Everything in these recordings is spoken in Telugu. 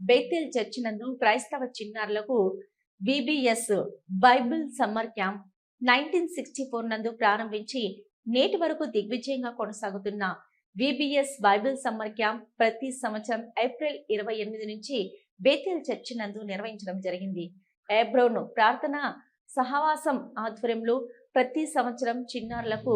బేతేల్ చర్చి నందు క్రైస్తవ చిన్నారులకు VBS Bible summer camp nineteen sixty four నందు ప్రారంభించి నేటి వరకు దిగ్విజయంగా కొనసాగుతున్న విబిఎస్ బైబిల్ సమ్మర్ క్యాంప్ ప్రతి సంవత్సరం ఏప్రిల్ ఇరవై ఎనిమిది నుంచి బేతేల్ చర్చి నందు నిర్వహించడం జరిగింది. ఏబ్రోన్ ప్రార్థన సహవాసం ఆధ్వర్యంలో ప్రతి సంవత్సరం చిన్నారులకు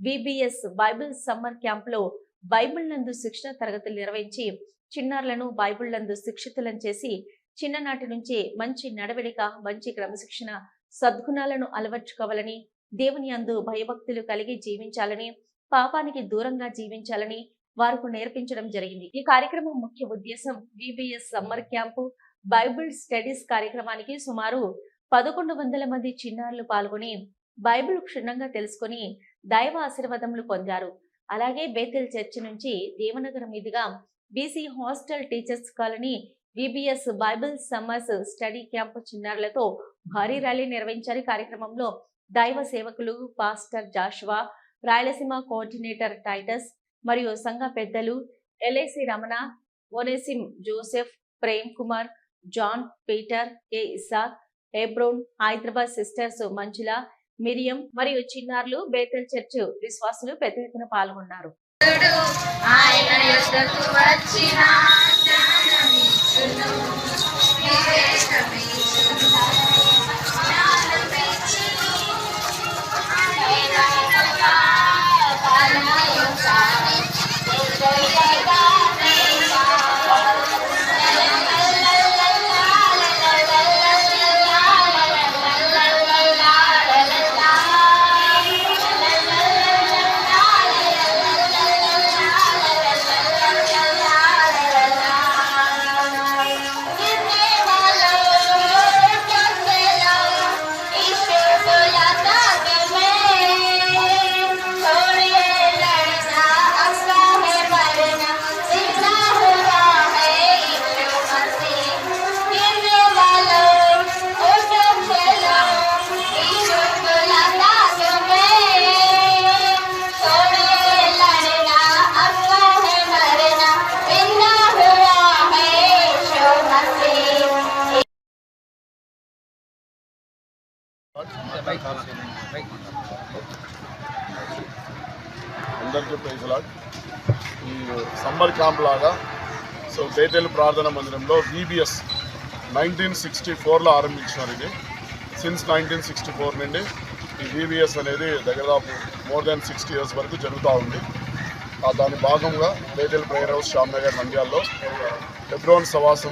విబిఎస్ బైబిల్ సమ్మర్ క్యాంప్లో బైబిల్ నందు శిక్షణ తరగతులు నిర్వహించి చిన్నారులను బైబిల్ నందు శిక్షితులను చేసి చిన్ననాటి నుంచే మంచి నడవడిక మంచి క్రమశిక్షణ సద్గుణాలను అలవర్చుకోవాలని దేవుని అందు భయభక్తులు కలిగి జీవించాలని పాపానికి దూరంగా జీవించాలని వారికి నేర్పించడం జరిగింది. ఈ కార్యక్రమం ముఖ్య ఉద్దేశం VBS summer camp Bible studies కార్యక్రమానికి సుమారు పదకొండు వందల మంది చిన్నారులు పాల్గొని బైబిల్ క్షుణ్ణంగా తెలుసుకొని దైవ ఆశీర్వాదములు పొందారు. అలాగే బేతెల్ చర్చి నుంచి దేవనగర్ మీదుగా BC hostel teachers colony VBS Bible summers study camp చిన్నారులతో భారీ ర్యాలీ నిర్వహించారు. కార్యక్రమంలో దైవ సేవకులు pastor Joshua Rayalaseema coordinator Titus మరియు సంఘ పెద్దలు LIC Ramana Onesim Joseph Prem Kumar John Peter K Isaac Hebron Hyderabad sisters Manjula Miriam మరియు చిన్నారులు బేతల్ చర్చ్ విశ్వాసులు పెద్ద ఎత్తున పాల్గొన్నారు. అందరికీ ప్రైజ్లాడ్ ఈ సమ్మర్ క్యాంప్ లాగా సో బేటెల్ ప్రార్థన మందిరంలో బీబీఎస్ నైన్టీన్ సిక్స్టీ ఫోర్లో ఆరంభించినారు ఇది. సిన్స్ నైన్టీన్ సిక్స్టీ ఫోర్ నుండి ఈ బీబీఎస్ అనేది దగ్గరదాపు మోర్ దాన్ సిక్స్టీ ఇయర్స్ వరకు జరుగుతూ ఉంది. ఆ దాని భాగంగా Bethel prayer house Shyam Nagar నంద్యాల్లో ఫిబ్రవరి సవాసంలో